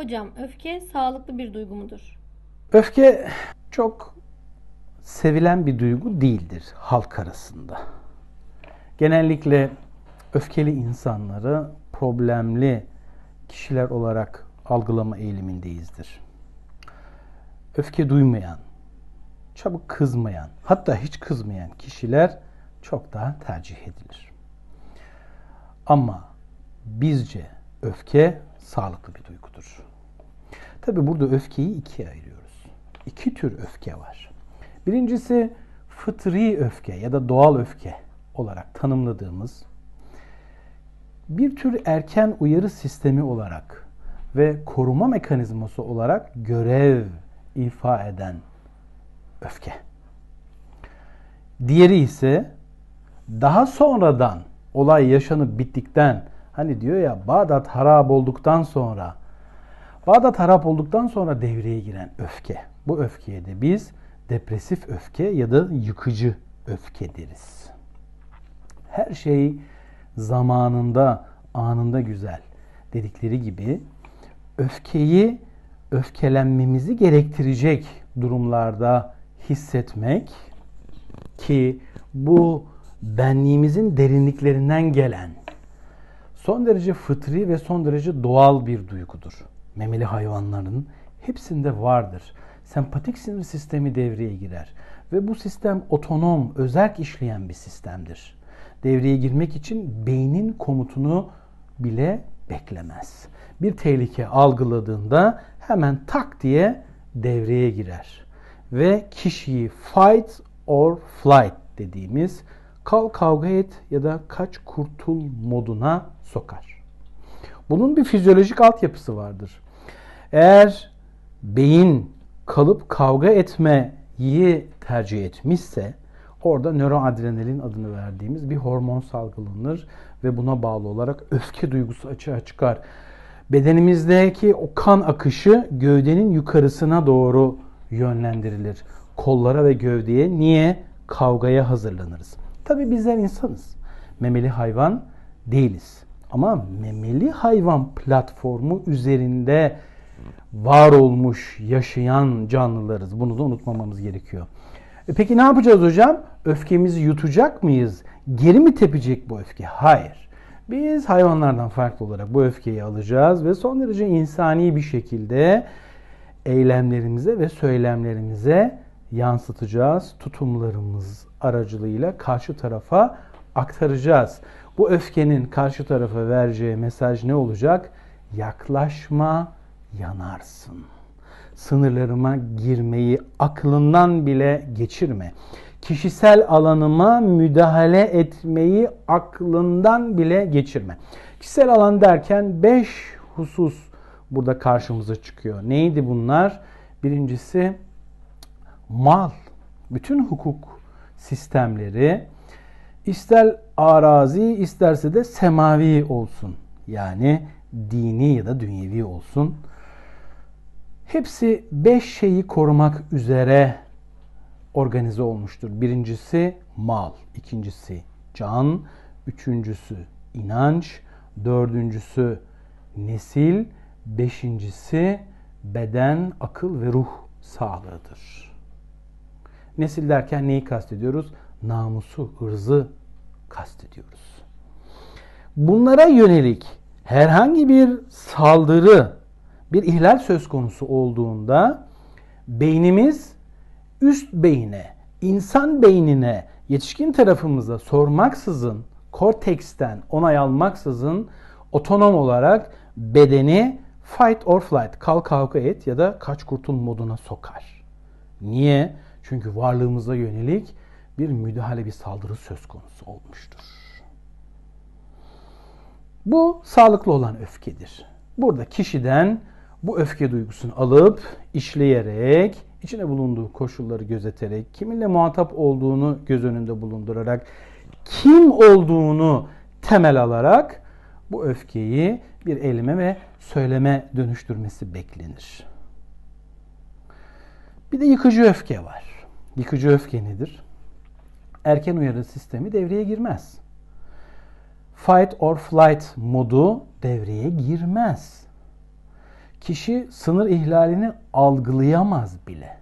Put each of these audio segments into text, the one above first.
Hocam öfke sağlıklı bir duygu mudur? Öfke çok sevilen bir duygu değildir halk arasında. Genellikle öfkeli insanları problemli kişiler olarak algılama eğilimindeyizdir. Öfke duymayan, çabuk kızmayan, hatta hiç kızmayan kişiler çok daha tercih edilir. Ama bizce öfke sağlıklı bir duygudur. Tabi burada öfkeyi ikiye ayırıyoruz. İki tür öfke var. Birincisi fıtri öfke ya da doğal öfke olarak tanımladığımız bir tür erken uyarı sistemi olarak ve koruma mekanizması olarak görev ifa eden öfke. Diğeri ise daha sonradan olay yaşanıp bittikten hani diyor ya Bağdat harap olduktan sonra Bağdat harap olduktan sonra devreye giren öfke. Bu öfkeye de biz depresif öfke ya da yıkıcı öfke deriz. Her şey zamanında, anında güzel dedikleri gibi öfkeyi öfkelenmemizi gerektirecek durumlarda hissetmek ki bu benliğimizin derinliklerinden gelen son derece fıtri ve son derece doğal bir duygudur. Memeli hayvanların hepsinde vardır. Sempatik sinir sistemi devreye girer ve bu sistem otonom, özerk işleyen bir sistemdir. Devreye girmek için beynin komutunu bile beklemez. Bir tehlike algıladığında hemen tak diye devreye girer ve kişiyi fight or flight dediğimiz kal kavga et ya da kaç kurtul moduna sokar. Bunun bir fizyolojik altyapısı vardır. Eğer beyin kalıp kavga etmeyi tercih etmişse orada nöroadrenalin adını verdiğimiz bir hormon salgılanır ve buna bağlı olarak öfke duygusu açığa çıkar. Bedenimizdeki o kan akışı gövdenin yukarısına doğru yönlendirilir. Kollara ve gövdeye niye? Kavgaya hazırlanırız. Tabi bizler insanız. Memeli hayvan değiliz. Ama memeli hayvan platformu üzerinde var olmuş, yaşayan canlılarız. Bunu da unutmamamız gerekiyor. E peki ne yapacağız hocam? Öfkemizi yutacak mıyız? Geri mi tepecek bu öfke? Hayır. Biz hayvanlardan farklı olarak bu öfkeyi alacağız ve son derece insani bir şekilde eylemlerimize ve söylemlerimize yansıtacağız. Tutumlarımız aracılığıyla karşı tarafa aktaracağız. Bu öfkenin karşı tarafa vereceği mesaj ne olacak? Yaklaşma, yanarsın. Sınırlarıma girmeyi aklından bile geçirme. Kişisel alanıma müdahale etmeyi aklından bile geçirme. Kişisel alan derken 5 husus burada karşımıza çıkıyor. Neydi bunlar? Birincisi mal. Bütün hukuk sistemleri ister arazi isterse de semavi olsun. Yani dini ya da dünyevi olsun. Hepsi beş şeyi korumak üzere organize olmuştur. Birincisi mal, ikincisi can, üçüncüsü inanç, dördüncüsü nesil, beşincisi beden, akıl ve ruh sağlığıdır. Nesil derken neyi kastediyoruz? Namusu, ırzı kastediyoruz. Bunlara yönelik herhangi bir saldırı, bir ihlal söz konusu olduğunda beynimiz üst beyne, insan beynine, yetişkin tarafımıza sormaksızın, korteksten onay almaksızın otonom olarak bedeni fight or flight, kal kavga et ya da kaç kurtul moduna sokar. Niye? Çünkü varlığımıza yönelik bir müdahale, bir saldırı söz konusu olmuştur. Bu sağlıklı olan öfkedir. Burada kişiden bu öfke duygusunu alıp işleyerek, içine bulunduğu koşulları gözeterek, kiminle muhatap olduğunu göz önünde bulundurarak, kim olduğunu temel alarak bu öfkeyi bir eyleme ve söyleme dönüştürmesi beklenir. Bir de yıkıcı öfke var. Yıkıcı öfke nedir? Erken uyarı sistemi devreye girmez. Fight or flight modu devreye girmez. kişi sınır ihlalini algılayamaz bile.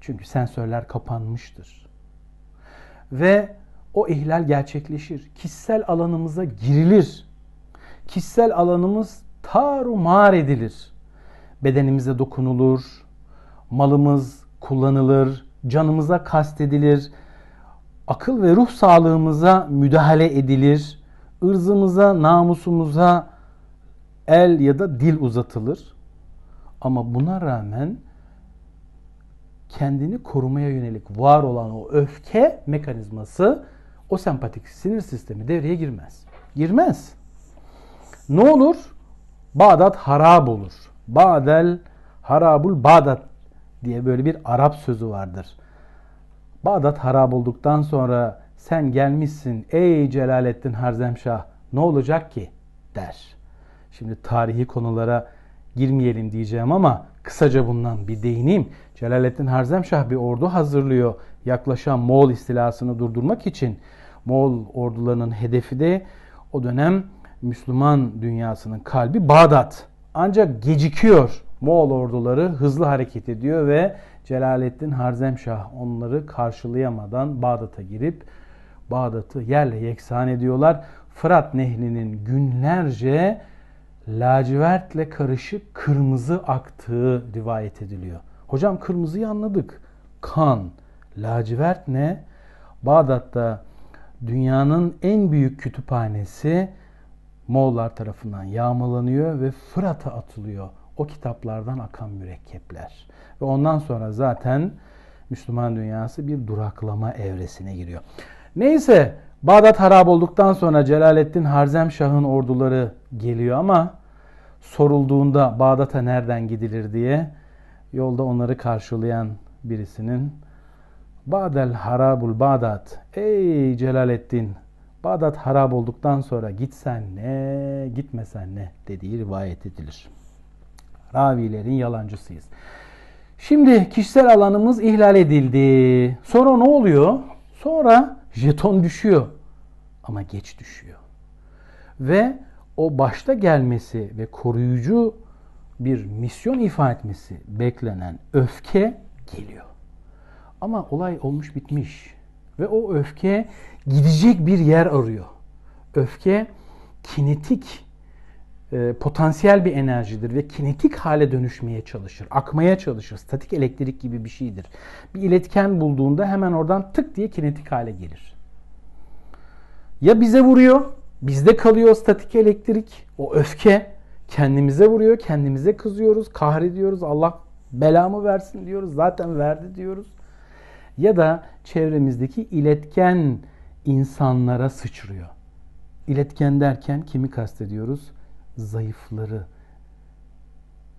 Çünkü sensörler kapanmıştır. Ve o ihlal gerçekleşir. Kişisel alanımıza girilir. Kişisel alanımız tarumar edilir. Bedenimize dokunulur. Malımız kullanılır. Canımıza kastedilir. Akıl ve ruh sağlığımıza müdahale edilir. ırzımıza, namusumuza el ya da dil uzatılır. Ama buna rağmen kendini korumaya yönelik var olan o öfke mekanizması o sempatik sinir sistemi devreye girmez. Girmez. Ne olur? Bağdat harap olur. Bağdel harabul Bağdat diye böyle bir Arap sözü vardır. Bağdat harap olduktan sonra sen gelmişsin ey Celaleddin Harzemşah ne olacak ki der. Şimdi tarihi konulara girmeyelim diyeceğim ama kısaca bundan bir değineyim. Celaleddin Harzemşah bir ordu hazırlıyor yaklaşan Moğol istilasını durdurmak için. Moğol ordularının hedefi de o dönem Müslüman dünyasının kalbi Bağdat. Ancak gecikiyor. Moğol orduları hızlı hareket ediyor ve Celaleddin Harzemşah onları karşılayamadan Bağdat'a girip Bağdat'ı yerle yeksan ediyorlar. Fırat Nehri'nin günlerce lacivertle karışık kırmızı aktığı rivayet ediliyor. Hocam kırmızıyı anladık. Kan. Lacivert ne? Bağdat'ta dünyanın en büyük kütüphanesi Moğollar tarafından yağmalanıyor ve Fırat'a atılıyor. O kitaplardan akan mürekkepler. Ve ondan sonra zaten Müslüman dünyası bir duraklama evresine giriyor. Neyse Bağdat harap olduktan sonra Celaleddin Harzemşah'ın orduları geliyor ama sorulduğunda Bağdat'a nereden gidilir diye yolda onları karşılayan birisinin Badel harabul Bağdat ey Celaleddin Bağdat harap olduktan sonra gitsen ne gitmesen ne dediği rivayet edilir. Ravilerin yalancısıyız. Şimdi kişisel alanımız ihlal edildi. Sonra ne oluyor? Sonra jeton düşüyor. Ama geç düşüyor. Ve o başta gelmesi ve koruyucu bir misyon ifa etmesi beklenen öfke geliyor. Ama olay olmuş bitmiş. Ve o öfke gidecek bir yer arıyor. Öfke kinetik e, potansiyel bir enerjidir ve kinetik hale dönüşmeye çalışır, akmaya çalışır. Statik elektrik gibi bir şeydir. Bir iletken bulduğunda hemen oradan tık diye kinetik hale gelir. Ya bize vuruyor, bizde kalıyor statik elektrik, o öfke kendimize vuruyor, kendimize kızıyoruz, kahrediyoruz. Allah belamı versin diyoruz. Zaten verdi diyoruz. Ya da çevremizdeki iletken insanlara sıçrıyor. İletken derken kimi kastediyoruz? Zayıfları,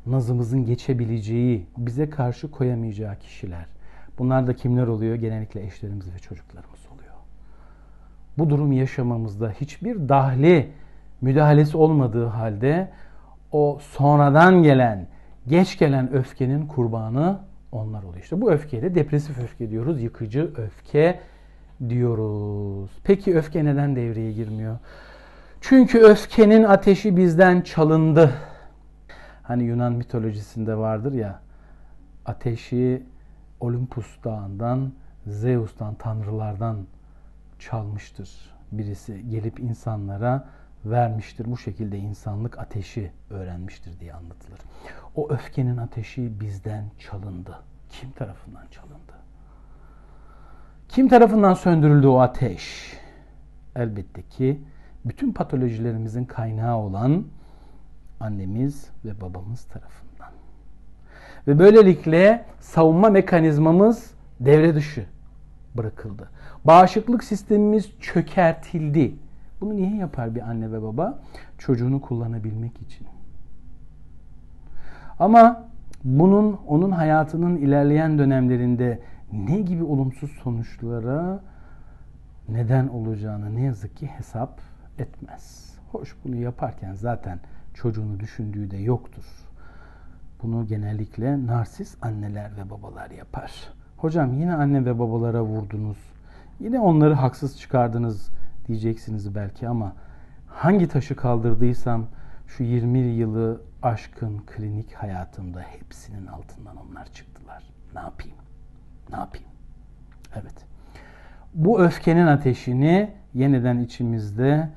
nazımızın geçebileceği, bize karşı koyamayacağı kişiler. Bunlar da kimler oluyor? Genellikle eşlerimiz ve çocuklarımız oluyor. Bu durum yaşamamızda hiçbir dahli müdahalesi olmadığı halde o sonradan gelen, geç gelen öfkenin kurbanı onlar oluyor. İşte bu öfkeye de depresif öfke diyoruz, yıkıcı öfke diyoruz. Peki öfke neden devreye girmiyor? Çünkü öfkenin ateşi bizden çalındı. Hani Yunan mitolojisinde vardır ya, ateşi Olympus dağından, Zeus'tan, tanrılardan çalmıştır. Birisi gelip insanlara vermiştir. Bu şekilde insanlık ateşi öğrenmiştir diye anlatılır. O öfkenin ateşi bizden çalındı. Kim tarafından çalındı? Kim tarafından söndürüldü o ateş? Elbette ki bütün patolojilerimizin kaynağı olan annemiz ve babamız tarafından. Ve böylelikle savunma mekanizmamız devre dışı bırakıldı. Bağışıklık sistemimiz çökertildi. Bunu niye yapar bir anne ve baba? Çocuğunu kullanabilmek için. Ama bunun onun hayatının ilerleyen dönemlerinde ne gibi olumsuz sonuçlara neden olacağını ne yazık ki hesap etmez. Hoş bunu yaparken zaten çocuğunu düşündüğü de yoktur. Bunu genellikle narsis anneler ve babalar yapar. Hocam yine anne ve babalara vurdunuz. Yine onları haksız çıkardınız diyeceksiniz belki ama hangi taşı kaldırdıysam şu 20 yılı aşkın klinik hayatımda hepsinin altından onlar çıktılar. Ne yapayım? Ne yapayım? Evet. Bu öfkenin ateşini yeniden içimizde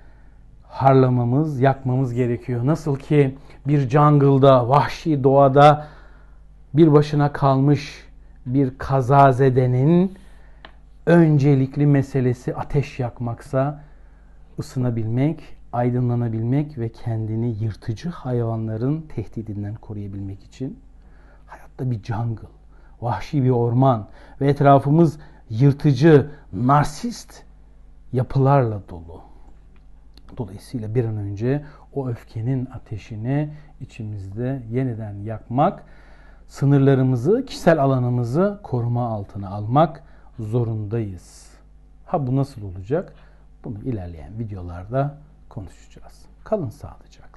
harlamamız, yakmamız gerekiyor. Nasıl ki bir jungle'da, vahşi doğada bir başına kalmış bir kazazedenin öncelikli meselesi ateş yakmaksa ısınabilmek, aydınlanabilmek ve kendini yırtıcı hayvanların tehdidinden koruyabilmek için hayatta bir jungle, vahşi bir orman ve etrafımız yırtıcı, narsist yapılarla dolu. Dolayısıyla bir an önce o öfkenin ateşini içimizde yeniden yakmak, sınırlarımızı, kişisel alanımızı koruma altına almak zorundayız. Ha bu nasıl olacak? Bunu ilerleyen videolarda konuşacağız. Kalın sağlıcakla.